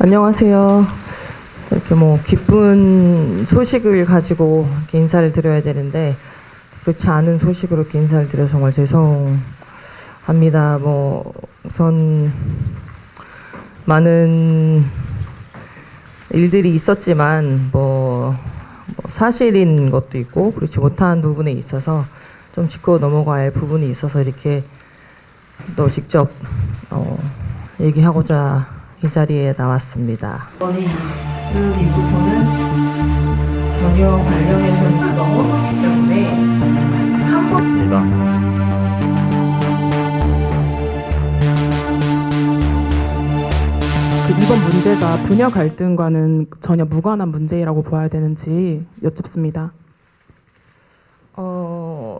안녕하세요. 이렇게 뭐 기쁜 소식을 가지고 이렇게 인사를 드려야 되는데 그렇지 않은 소식으로 이렇게 인사를 드려 정말 죄송합니다. 뭐 우선 많은 일들이 있었지만 뭐, 뭐 사실인 것도 있고 그렇지 못한 부분에 있어서 좀 짚고 넘어갈 부분이 있어서 이렇게 또 직접 어, 얘기하고자 이 자리에 나왔습니다. 이번에 이슬 리포터는 전혀 관련해서는 소기 때문에 입니다. 그 이번 문제가 부녀 갈등과는 전혀 무관한 문제라고 봐야 되는지 여쭙습니다. 어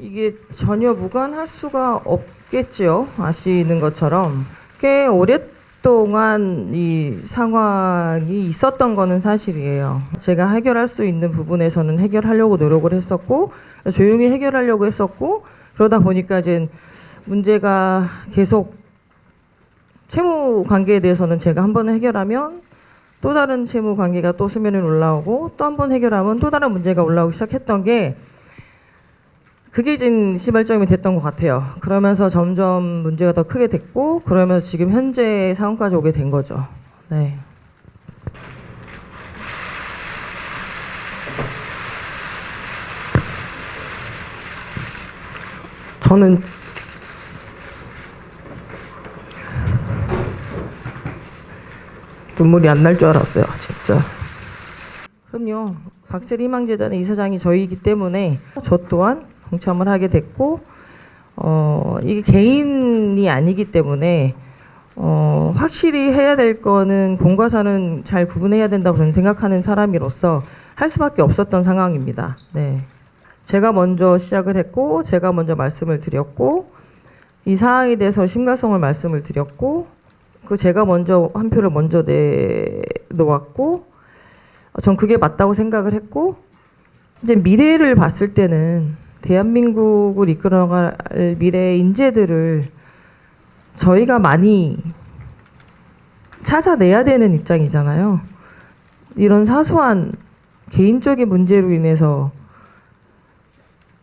이게 전혀 무관할 수가 없겠지요. 아시는 것처럼 꽤 오랫동안 이 상황이 있었던 거는 사실이에요. 제가 해결할 수 있는 부분에서는 해결하려고 노력을 했었고 조용히 해결하려고 했었고 그러다 보니까 이제 문제가 계속 채무 관계에 대해서는 제가 한 번 해결하면 또 다른 채무 관계가 또 수면에 올라오고 또 한 번 해결하면 또 다른 문제가 올라오기 시작했던 게 그게 이제 시발점이 됐던 것 같아요. 그러면서 점점 문제가 더 크게 됐고 그러면서 지금 현재 상황까지 오게 된 거죠. 네. 저는 눈물이 안 날 줄 알았어요, 진짜. 그럼요. 박세리 희망재단의 이사장이 저희이기 때문에 저 또한 동참을 하게 됐고, 어, 이게 개인이 아니기 때문에, 어, 확실히 해야 될 거는 공과 사는 잘 구분해야 된다고 저는 생각하는 사람으로서 할 수밖에 없었던 상황입니다. 네. 제가 먼저 시작을 했고, 제가 먼저 말씀을 드렸고, 이 상황에 대해서 심각성을 말씀을 드렸고, 그 제가 먼저 한 표를 먼저 내놓았고, 어, 전 그게 맞다고 생각을 했고 이제 미래를 봤을 때는 대한민국을 이끌어갈 미래의 인재들을 저희가 많이 찾아내야 되는 입장이잖아요. 이런 사소한 개인적인 문제로 인해서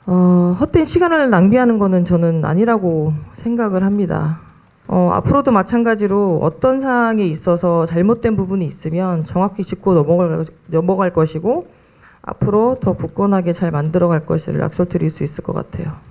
어, 헛된 시간을 낭비하는 거는 저는 아니라고 생각을 합니다. 어, 앞으로도 마찬가지로 어떤 사항에 있어서 잘못된 부분이 있으면 정확히 짚고 넘어갈, 넘어갈 것이고 앞으로 더 굳건하게 잘 만들어 갈 것을 약속드릴 수 있을 것 같아요.